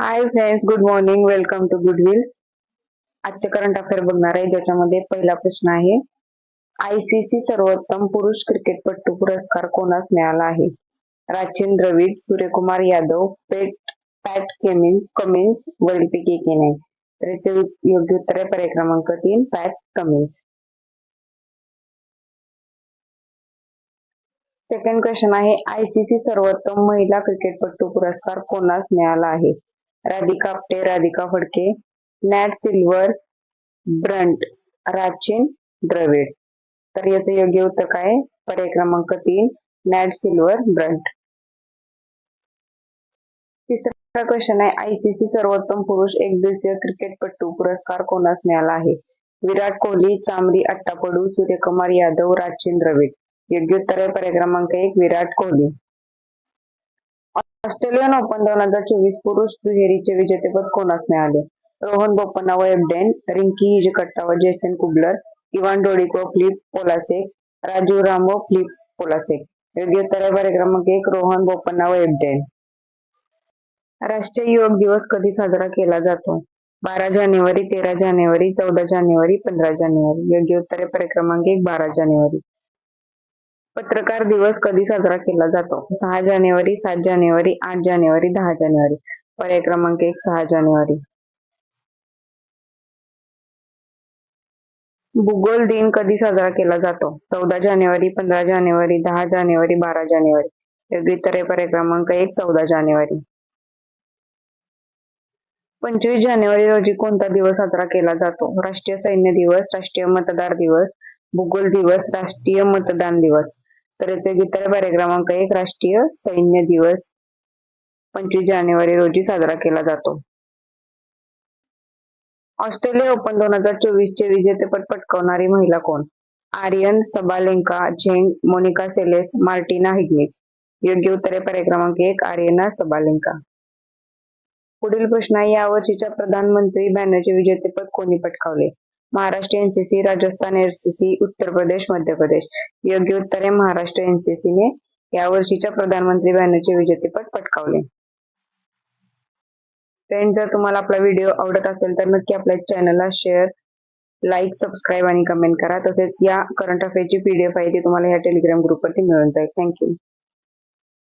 Hi friends good morning welcome to good will आजचे current affair बघणार आहे ज्याच्यामध्ये पहिला प्रश्न आहे आयसीसी सर्वोत्तम पुरुष क्रिकेटपटू पुरस्कार कोणास मिळाला आहे? Rajendra Dravid Suryakumar Yadav Pat Pat Cummins Cummins वरीलपैकी की नाही तर याचे योग्य उत्तर आहे पर्याय क्रमांक तीन पॅट कमिन्स सेकंड क्वेश्चन आहे आयसीसी सर्वोत्तम महिला क्रिकेटपटू पुरस्कार कोणास मिळाला आहे? Radhika Apte Radhika Phadke Nat Sciver Brunt Rachin Dravid. तर याचं योग्य उत्तर काय पर्याय क्रमांक तीन नॅट सिल्वर ब्रंट. तिसरा क्वेश्चन आहे आयसीसी सर्वोत्तम पुरुष एक दिवसीय क्रिकेटपटू पुरस्कार कोणास मिळाला आहे? विराट कोहली चामरी अट्टापडू सूर्यकुमार यादव राचिन द्रविड. योग्य उत्तर आहे पर्याय क्रमांक एक विराट कोहली. ऑस्ट्रेलियन ओपन दोन हजार चोवीस पुरुष दुहेरीचे विजेतेपद कोणास मिळाले? रोहन बोपन्ना व एबडेन रिंकी हिजकट्टा व Jason Kubler Ivan Dodig Filip Polasek Rajeev Ram Filip Polasek. योग्य उत्तर आहे क्रमांक एक रोहन बोपन्ना व एबडेन. राष्ट्रीय युवक दिवस कधी साजरा केला जातो? बारा जानेवारी तेरा जानेवारी चौदा जानेवारी पंधरा जानेवारी. योग्य उत्तर आहे क्रमांक एक बारा जानेवारी. पत्रकार दिवस कधी साजरा केला जातो? सहा जानेवारी सात जानेवारी आठ जानेवारी दहा जानेवारी. पर्याय क्रमांक एक सहा जानेवारी. भूगोल दिन कधी साजरा केला जातो? चौदा जानेवारी पंधरा जानेवारी दहा जानेवारी बारा जानेवारी. योग्य उत्तर आहे पर्याय क्रमांक एक चौदा जानेवारी. पंचवीस जानेवारी रोजी कोणता दिवस साजरा केला जातो? राष्ट्रीय सैन्य दिवस राष्ट्रीय मतदार दिवस भूगोल दिवस राष्ट्रीय मतदान दिवस. तर याचे उत्तर क्रमांक एक राष्ट्रीय सैन्य दिवस. पंचवीस जानेवारी रोजी साजरा केला जातो. ऑस्ट्रेलिया ओपन दोन हजार चोवीस चे विजेतेपद पटकावणारी महिला कोण? Aryna Sabalenka Zheng Monica Seles Martina Hingis. योग्य उत्तरे पर्याय क्रमांक एक आर्यना सबालेंका. पुढील प्रश्न आहे या वर्षीच्या प्रधानमंत्री बॅनरचे विजेतेपद कोणी पटकावले? Maharashtra NCC Rajasthan NCC Uttar Pradesh Madhya Pradesh. योग्य उत्तर महाराष्ट्र एनसीसी ने या वर्षीच्या प्रधानमंत्री बॅनरचे विजेतेपद पटकावले. फ्रेंड जर तुम्हाला आपला व्हिडिओ आवडत असेल तर नक्की आपल्या चॅनलला शेअर लाईक सबस्क्राईब आणि कमेंट करा. तसेच या करंट अफेअरची पीडीएफ आहे ती तुम्हाला या टेलिग्राम ग्रुपवरती मिळून जाईल. थँक्यू